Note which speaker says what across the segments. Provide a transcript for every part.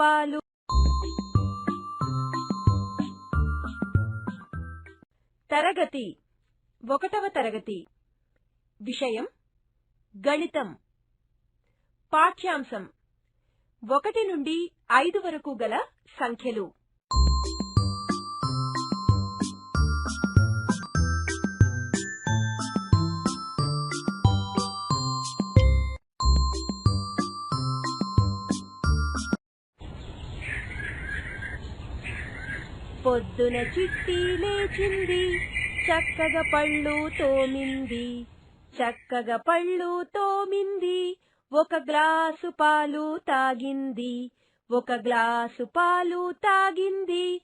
Speaker 1: పాలు తరగతి. ఒకటవ తరగతి. విషయం. గణితం. పాఠ్యాంశం. ఒకటి నుండి ఐదు వరకు గల సంఖ్యలు. పొద్దున చిట్టి లేచింది. చక్కగా పళ్ళు తోమింది. చక్కగా పళ్ళు తోమింది. ఒక గ్లాసు పాలు తాగింది. ఒక గ్లాసు పాలు తాగింది.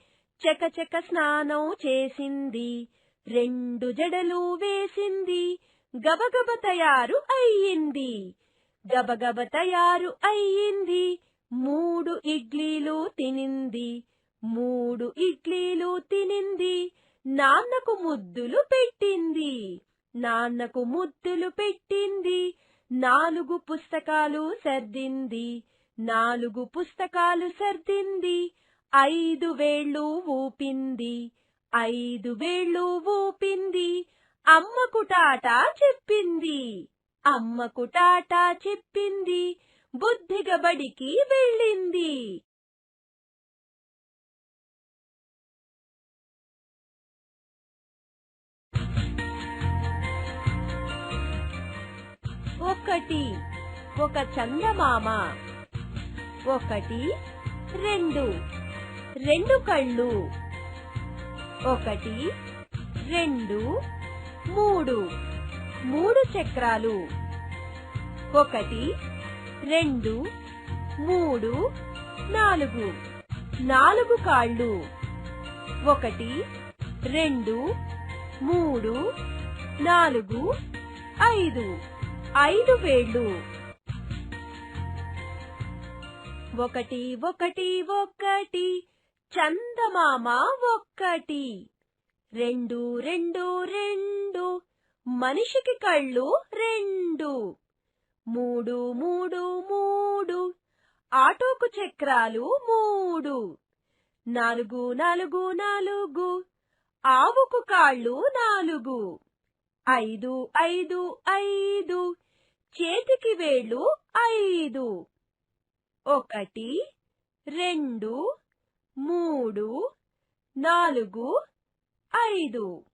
Speaker 1: చకచక స్నానం చేసింది. రెండు జడలు వేసింది. గబగబ తయారు అయ్యింది. గబగబ తయారు అయ్యింది. మూడు ఇడ్లీలు తినింది. మూడు ఇడ్లీలు తినింది. నాన్నకు ముద్దులు పెట్టింది. నాన్నకు ముద్దులు పెట్టింది. నాలుగు పుస్తకాలు సర్దింది. నాలుగు పుస్తకాలు సర్దింది. ఐదు వేళ్ళు ఊపింది. ఐదు వేళ్ళు ఊపింది. అమ్మకు టాటా చెప్పింది. అమ్మకు టాటా చెప్పింది. బుద్ధిగా బడికి వెళ్ళింది. ఒకటి ఒక చందమామ. ఒకటి రెండు. రెండు కళ్ళు. ఒకటి రెండు మూడు. మూడు చక్రాలు. ఒకటి రెండు మూడు నాలుగు. నాలుగు కాళ్ళు. ఒకటి రెండు మూడు నాలుగు ఐదు. ఐదు వేళ్ళు. ఒకటి ఒకటి ఒకటి. చందమామ ఒక్కటి. రెండు రెండు రెండు. మనిషికి కళ్ళు రెండు. మూడు మూడు మూడు. ఆటోకు చక్రాలు మూడు. నాలుగు నాలుగు నాలుగు. ఆవుకు కాళ్ళు నాలుగు. ఐదు ఐదు ఐదు. చేతికి వేళ్ళు ఐదు. ఒకటి రెండు మూడు నాలుగు ఐదు.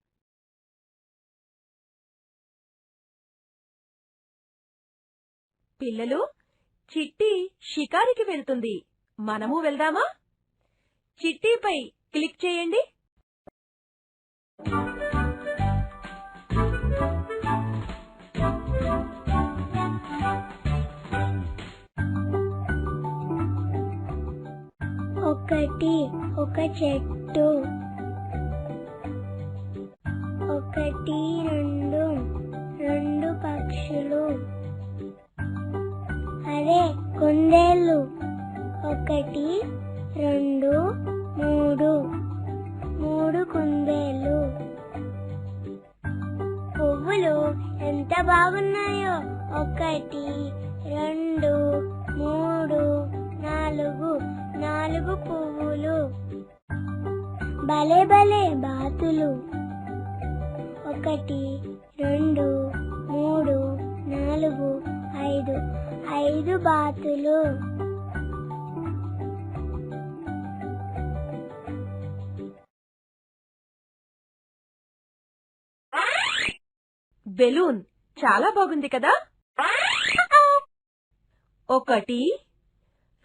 Speaker 1: పిల్లలు చిట్టి షికారికి వెళ్తుంది. మనము వెళ్దామా? చిట్టీపై క్లిక్ చేయండి.
Speaker 2: ఒకటి ఒక చెట్టు. ఒకటి రెండు రెండు పక్షులు. అరే కుందేళ్ళు ఒకటి రెండు మూడు. మూడు కుందేళ్ళు పువ్వులు ఎంత బాగున్నాయో. ఒకటి రెండు భలే భలే బాతులు. ఒకటి రెండు మూడు నాలుగు ఐదు. ఐదు బాతులు.
Speaker 1: బెలూన్ చాలా బాగుంది కదా? ఒకటి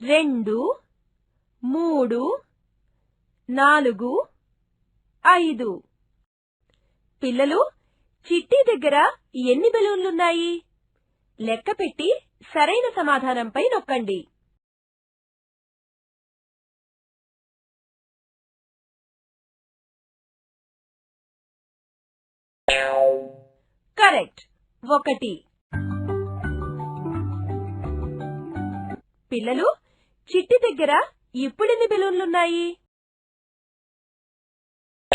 Speaker 1: రెండు మూడు నాలుగు ఐదు. పిల్లలు చిట్టి దగ్గర ఎన్ని బెలూన్లున్నాయి? లెక్క పెట్టి సరైన సమాధానంపై నొక్కండి. కరెక్ట్. ఒకటి. పిల్లలు చిట్టి దగ్గర ఇప్పుడెన్ని బెలూన్లున్నాయి?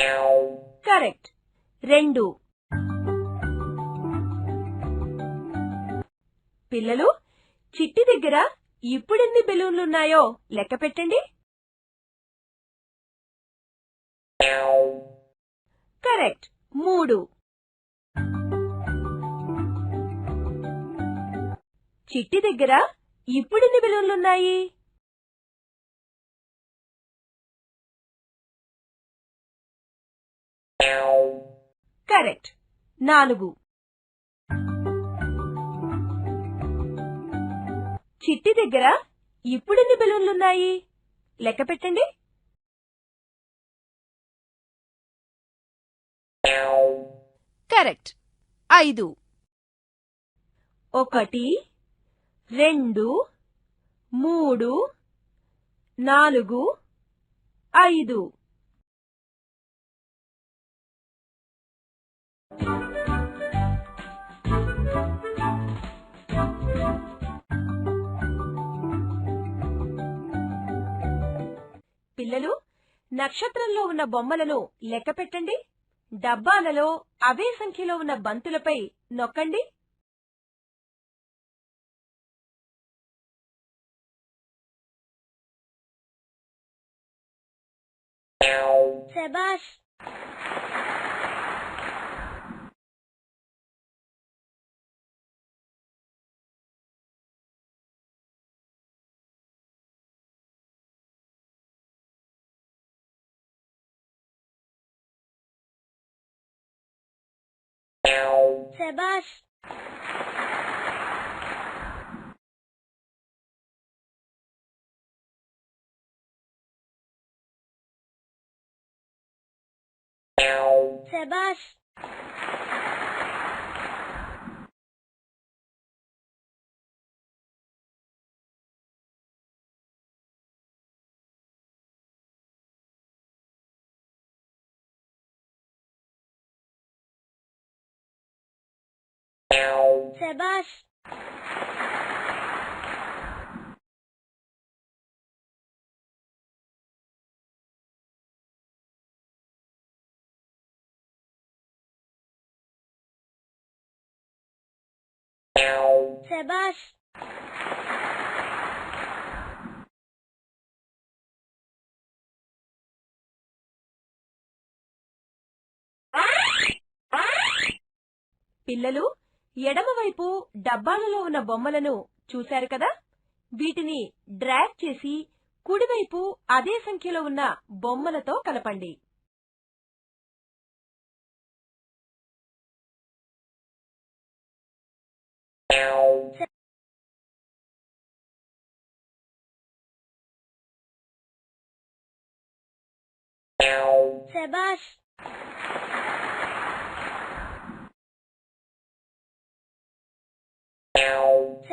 Speaker 1: కరెక్ట్. రెండు. పిల్లలు చిట్టి దగ్గర ఇప్పుడెన్ని బెలూన్లున్నాయో లెక్క పెట్టండి. కరెక్ట్. మూడు. చిట్టి దగ్గర ఇప్పుడెన్ని బెలూన్లున్నాయి? కరెక్ట్. నాలుగు. చిట్టి దగ్గర ఇప్పుడెన్ని బెలూన్లున్నాయి? లెక్క పెట్టండి. కరెక్ట్. ఐదు. ఒకటి రెండు మూడు నాలుగు ఐదు. పిల్లలు నక్షత్రంలో ఉన్న బొమ్మలను లెక్క పెట్టండి. డబ్బాలలో అవే సంఖ్యలో ఉన్న బంతులపై నొక్కండి.
Speaker 2: శబాష్ శబాష్ శబాష్ శబాష్ శబాష్
Speaker 1: పిల్లలు ఎడమవైపు డబ్బాలలో ఉన్న బొమ్మలను చూశారు కదా వీటిని డ్రాగ్ చేసి కుడివైపు అదే సంఖ్యలో ఉన్న బొమ్మలతో కలపండి
Speaker 2: Sebastian.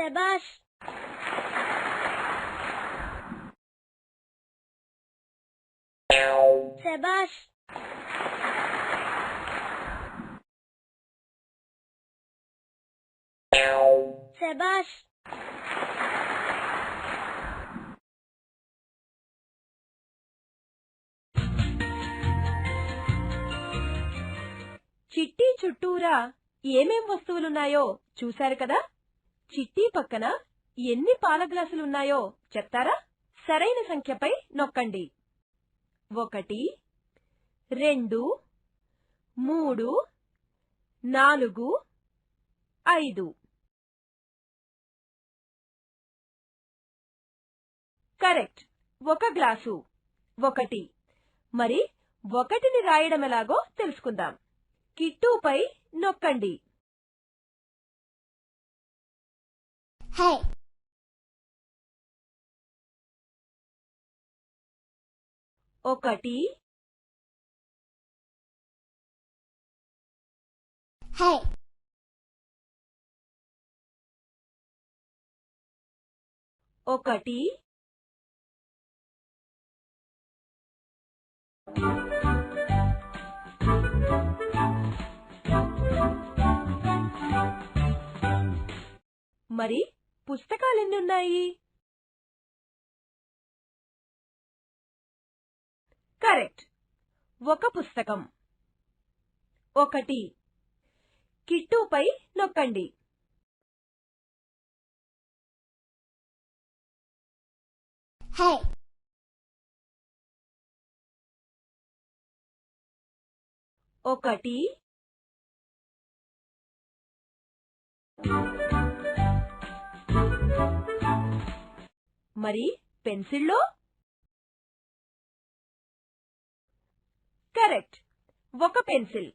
Speaker 2: శబాష్ శబాష్ శబాష్
Speaker 1: చిట్టి చుట్టూరా ఏమేం వస్తువులున్నాయో చూశారు కదా? చిట్టి పక్కన ఎన్ని పాల గ్లాసులున్నాయో చెప్తారా? సరైన సంఖ్యపై నొక్కండి. ఒకటి రెండు మూడు నాలుగు ఐదు. కరెక్ట్. ఒక గ్లాసు. ఒకటి. మరి ఒకటిని రాయడం ఎలాగో తెలుసుకుందాం. కిట్టుపై నొక్కండి.
Speaker 2: హై
Speaker 1: ఒకటి.
Speaker 2: హై
Speaker 1: ఒకటి. మరి పుస్తకాలెన్నున్నాయి? కరెక్ట్. ఒక పుస్తకం. ఒకటి. కిట్టుపై నొక్కండి.
Speaker 2: Hey.
Speaker 1: ఒకటి. మరి పెన్సిల్లో? కరెక్ట్. ఒక పెన్సిల్.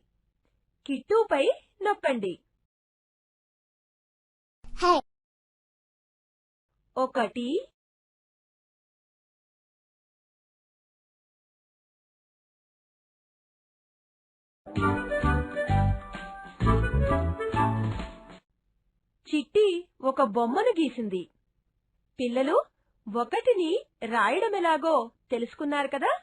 Speaker 1: కిట్టుపై నొక్కండి. ఒకటి. చిట్టి ఒక బొమ్మను గీసింది. పిల్లలు ఒకటిని రాయడమెలాగో తెలుసుకున్నారు కదా?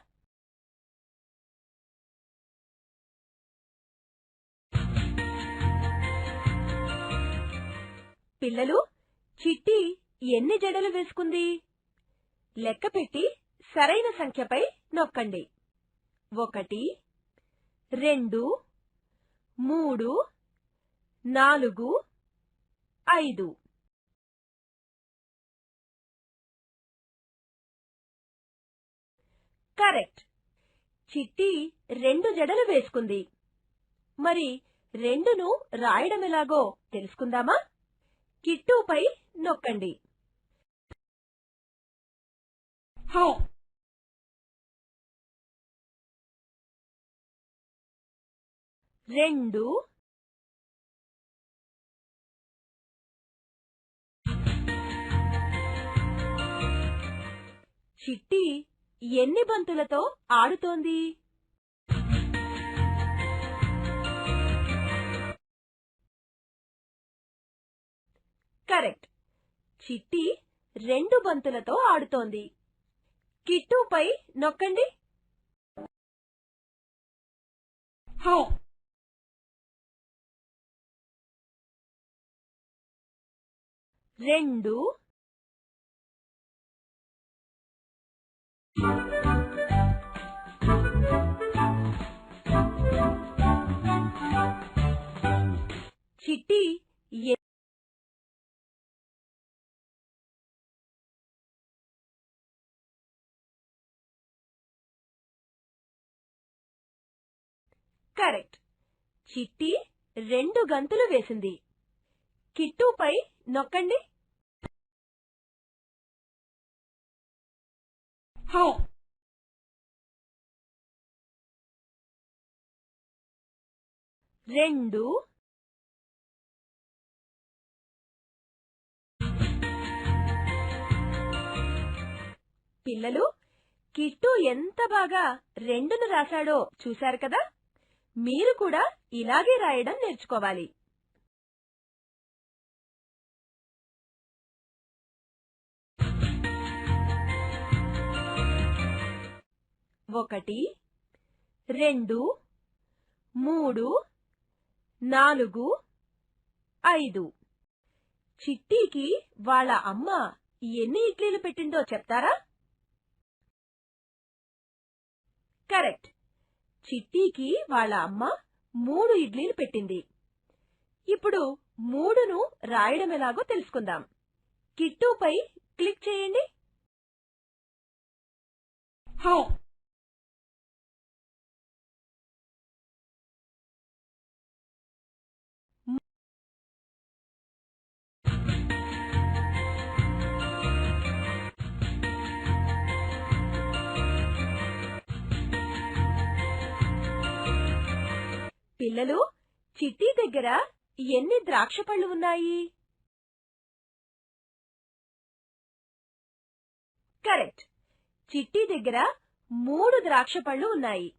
Speaker 1: పిల్లలు చిట్టి ఎన్ని జడలు వేసుకుంది? లెక్కపెట్టి సరైన సంఖ్యపై నొక్కండి. ఒకటి రెండు మూడు నాలుగు ఐదు. కరెక్ట్. చిట్టి రెండు జడలు వేసుకుంది. మరి రెండును రాయడమెలాగో తెలుసుకుందామా? కిట్టుపై నొక్కండి. రెండు. చిట్టి ఎన్ని బంతులతో ఆడుతోంది? కరెక్ట్. చిట్టి రెండు బంతులతో ఆడుతోంది. కిట్టుపై నొక్కండి.
Speaker 2: Hey.
Speaker 1: రెండు చిట్టి కరెక్ట్. చిట్టి రెండు గంతులు వేసింది. కిట్టుపై నొక్కండి.
Speaker 2: Hey.
Speaker 1: రెండు పిల్లలు కిట్టు ఎంత బాగా రెండును రాశాడో చూశారు కదా? మీరు కూడా ఇలాగే రాయడం నేర్చుకోవాలి. ఒకటి రెండు మూడు నాలుగు ఐదు. చిట్టీకి వాళ్ళ అమ్మ ఎన్ని ఇడ్లీలు పెట్టిందో చెప్తారా? కరెక్ట్. చిట్టీకి వాళ్ళ అమ్మ మూడు ఇడ్లీలు పెట్టింది. ఇప్పుడు మూడును రాయడం ఎలాగో తెలుసుకుందాం. కిట్టుపై క్లిక్ చేయండి.
Speaker 2: హాయ్
Speaker 1: పిల్లలు చిట్టి దగ్గర ఎన్ని ద్రాక్ష పళ్ళు ఉన్నాయి? కరెక్ట్ చిట్టి దగ్గర మూడు ద్రాక్ష పళ్ళు ఉన్నాయి.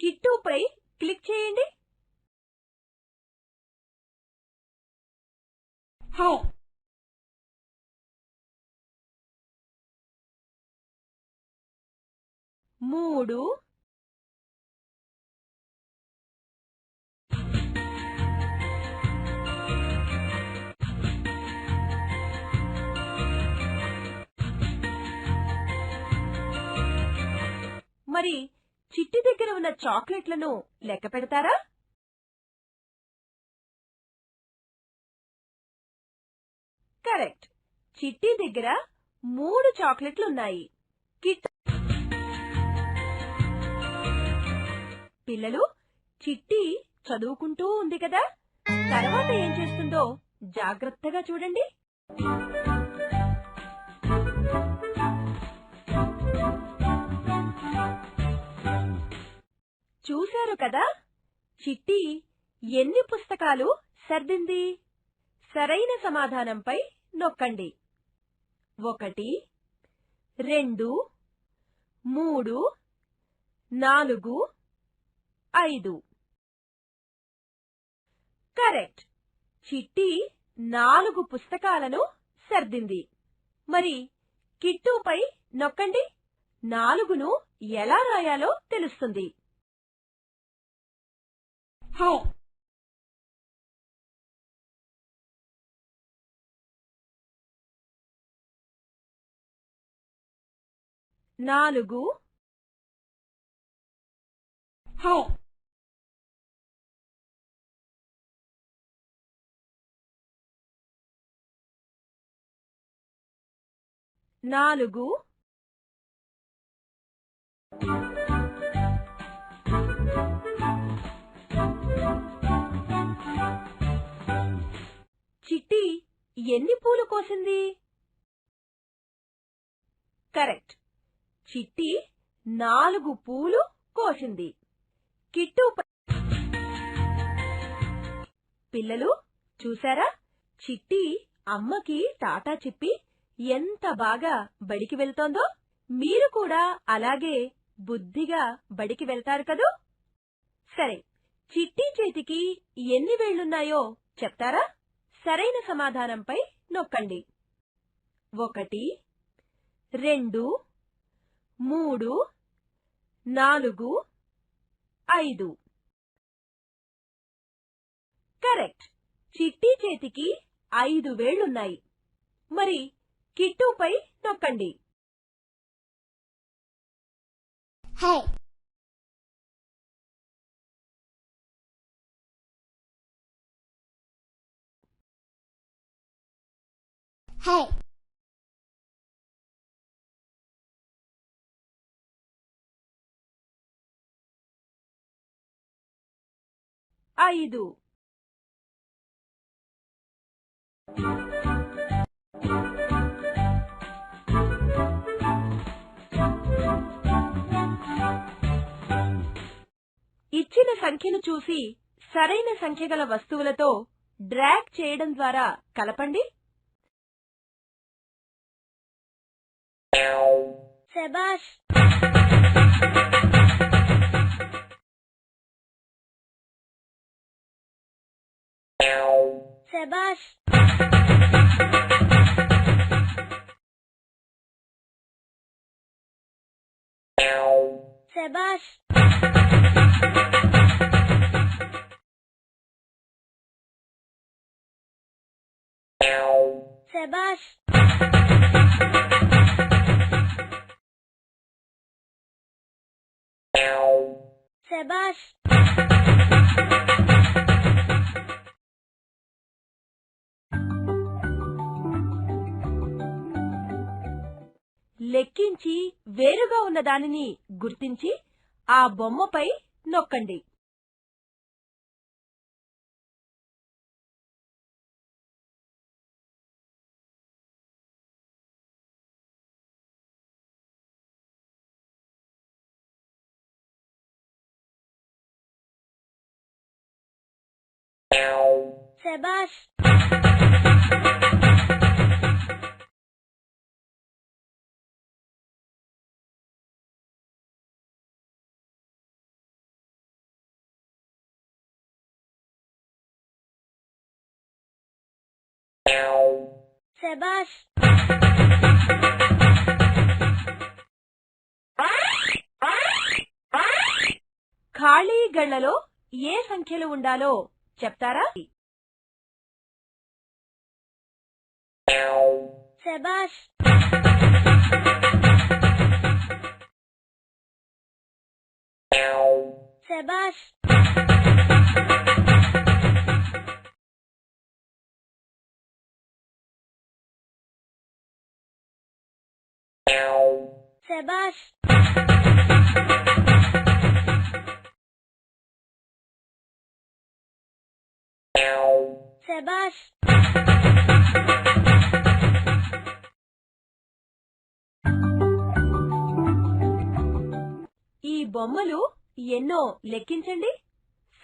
Speaker 1: కిట్టుపై క్లిక్ చేయండి. మూడు మరి చిట్టి దగ్గర ఉన్న చాక్లెట్లను లెక్క పెడతారా? కరెక్ట్. చిట్టి దగ్గర మూడు చాక్లెట్లు ఉన్నాయి కిట్ పిల్లలు చిట్టి చదువుకుంటూ ఉంది కదా. తర్వాత ఏం చేస్తుందో జాగ్రత్తగా చూడండి. చూశారు కదా? చిట్టి ఎన్ని పుస్తకాలు సర్దింది? సరైన సమాధానంపై నొక్కండి. ఒకటి రెండు మూడు నాలుగు ఐదు. కరెక్ట్. చిట్టి నాలుగు పుస్తకాలను సర్దింది. మరి కిట్టుపై నొక్కండి. నాలుగును ఎలా రాయాలో తెలుస్తుంది.
Speaker 2: Hey.
Speaker 1: నాలుగు
Speaker 2: Hey.
Speaker 1: నాలుగు చిట్టి ఎన్ని పూలు కోసింది? కరెక్ట్. చిట్టి నాలుగు పూలు కోసింది. కిట్టు పిల్లలు చూసారా? చిట్టి అమ్మకి టాటా చెప్పి ఎంత బాగా బడికి వెళ్తోందో? మీరు కూడా అలాగే బుద్ధిగా బడికి వెళ్తారు కదూ? సరే చిట్టి చేతికి ఎన్ని వేళ్ళున్నాయో చెప్తారా? సరైన సమాధానంపై నొక్కండి. ఒకటి రెండు మూడు నాలుగు ఐదు. కరెక్ట్. చిట్టి చేతికి ఐదు వేళ్ళున్నాయి మరి కిట్టుపై నొక్కండి.
Speaker 2: Hey. Hey.
Speaker 1: ఐదు ఇచ్చిన సంఖ్యను చూసి సరైన సంఖ్య గల వస్తువులతో డ్రాగ్ చేయడం ద్వారా కలపండి
Speaker 2: Sebas. Sebas. Sebas. Sebas. Sebash.
Speaker 1: లెక్కించి వేరుగా ఉన్న దానిని గుర్తించి ఆ బొమ్మపై నొక్కండి
Speaker 2: Sebash. Sebash.
Speaker 1: ఖాళీ గళ్ళలో ఏ సంఖ్యలు ఉండాలో చెప్తారా
Speaker 2: Sebash. Sebash. శబాష్ శబాష్
Speaker 1: బొమ్మలు ఎన్నో లెక్కించండి.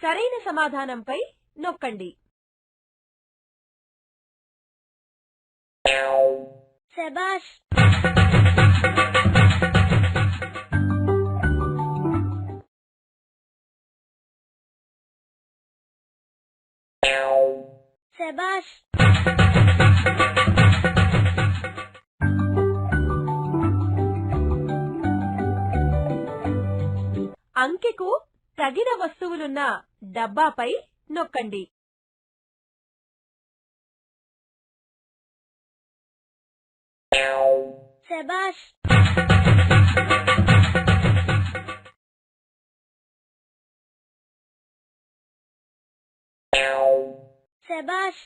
Speaker 1: సరైన సమాధానంపై నొక్కండి.
Speaker 2: శబాష్ శబాష్
Speaker 1: అంకెకు తగిన వస్తువులున్న డబ్బాపై నొక్కండి.
Speaker 2: శబాష్ శబాష్